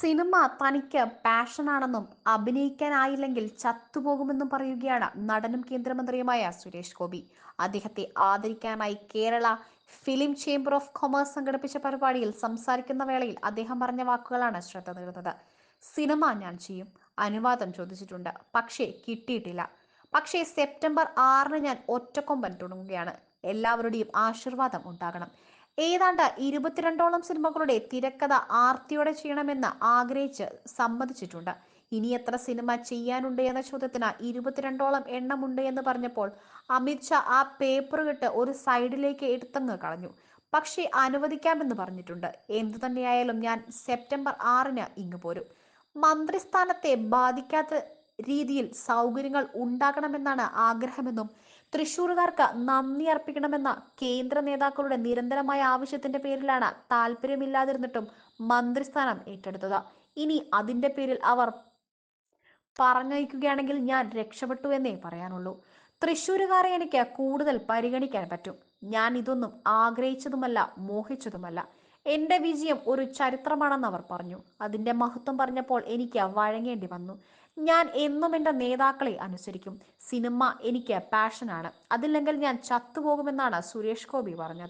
Cinema തനിക്ക് പാഷനാണെന്നും അഭിനയിക്കാനായില്ലെങ്കിൽ ചത്തുപോകുമെന്നും പറയുകയാണ് നടനും കേന്ദ്രമന്ത്രിയുമായ സുരേഷ് ഗോപി. അദ്ദേഹത്തെ ആദരിക്കാനായി Kerala film chamber of commerce സംഘടിപ്പിച്ച പരിപാടിയിൽ സംസാരിക്കുന്ന വേളയിൽ അദ്ദേഹം പറഞ്ഞ വാക്കുകളാണ് ശ്രദ്ധ നേടുന്നത്. സിനിമ ഞാൻ ചെയ്യും അനുവാദം ചോദിച്ചിട്ടുണ്ട് പക്ഷേ കിട്ടിയിട്ടില്ല. പക്ഷേ സെപ്റ്റംബർ ആറിന് ഞാൻ ഒറ്റക്കൊമ്പൻ തുടങ്ങുകയാണ്. എല്ലാവരുടെയും ആശീർവാദം ഉണ്ടാകണം. ഏതാണ്ട് ഇരുപത്തിരണ്ടോളം സിനിമകളുടെ തിരക്കഥ ആർത്തിയോടെ ചെയ്യണമെന്ന് ആഗ്രഹിച്ച് സമ്മതിച്ചിട്ടുണ്ട്. ഇനി എത്ര സിനിമ ചെയ്യാനുണ്ട് എന്ന ചോദ്യത്തിന് ഇരുപത്തിരണ്ടോളം എണ്ണമുണ്ട് എന്ന് പറഞ്ഞപ്പോൾ അമിത് ഷാ ആ പേപ്പർ കിട്ട് ഒരു സൈഡിലേക്ക് എടുത്തങ്ങ് കളഞ്ഞു. പക്ഷേ അനുവദിക്കാമെന്ന് പറഞ്ഞിട്ടുണ്ട്. എന്തു തന്നെയായാലും ഞാൻ സെപ്റ്റംബർ ആറിന് ഇങ്ങ് പോരും. മന്ത്രിസ്ഥാനത്തെ ബാധിക്കാത്ത രീതിയിൽ സൗകര്യങ്ങൾ ഉണ്ടാകണമെന്നാണ് ആഗ്രഹമെന്നും തൃശൂർകാർക്ക് നന്ദി അർപ്പിക്കണമെന്ന കേന്ദ്ര നേതാക്കളുടെ നിരന്തരമായ ആവശ്യത്തിന്റെ പേരിലാണ് താല്പര്യമില്ലാതിരുന്നിട്ടും മന്ത്രിസ്ഥാനം ഏറ്റെടുത്തത്. ഇനി അതിന്റെ പേരിൽ അവർ പറഞ്ഞയക്കുകയാണെങ്കിൽ ഞാൻ രക്ഷപ്പെട്ടു എന്നേ പറയാനുള്ളൂ. തൃശ്ശൂരുകാരെ എനിക്ക് കൂടുതൽ പരിഗണിക്കാൻ പറ്റും. ഞാൻ ഇതൊന്നും ആഗ്രഹിച്ചതുമല്ല മോഹിച്ചതുമല്ല. എന്റെ വിജയം ഒരു ചരിത്രമാണെന്ന് അവർ പറഞ്ഞു. അതിന്റെ മഹത്വം പറഞ്ഞപ്പോൾ എനിക്ക് വഴങ്ങേണ്ടി വന്നു. ഞാൻ എന്നും എന്റെ നേതാക്കളെ അനുസരിക്കും. സിനിമ എനിക്ക് പാഷനാണ്. അതില്ലെങ്കിൽ ഞാൻ ചത്തുപോകുമെന്നാണ് സുരേഷ് ഗോപി പറഞ്ഞത്.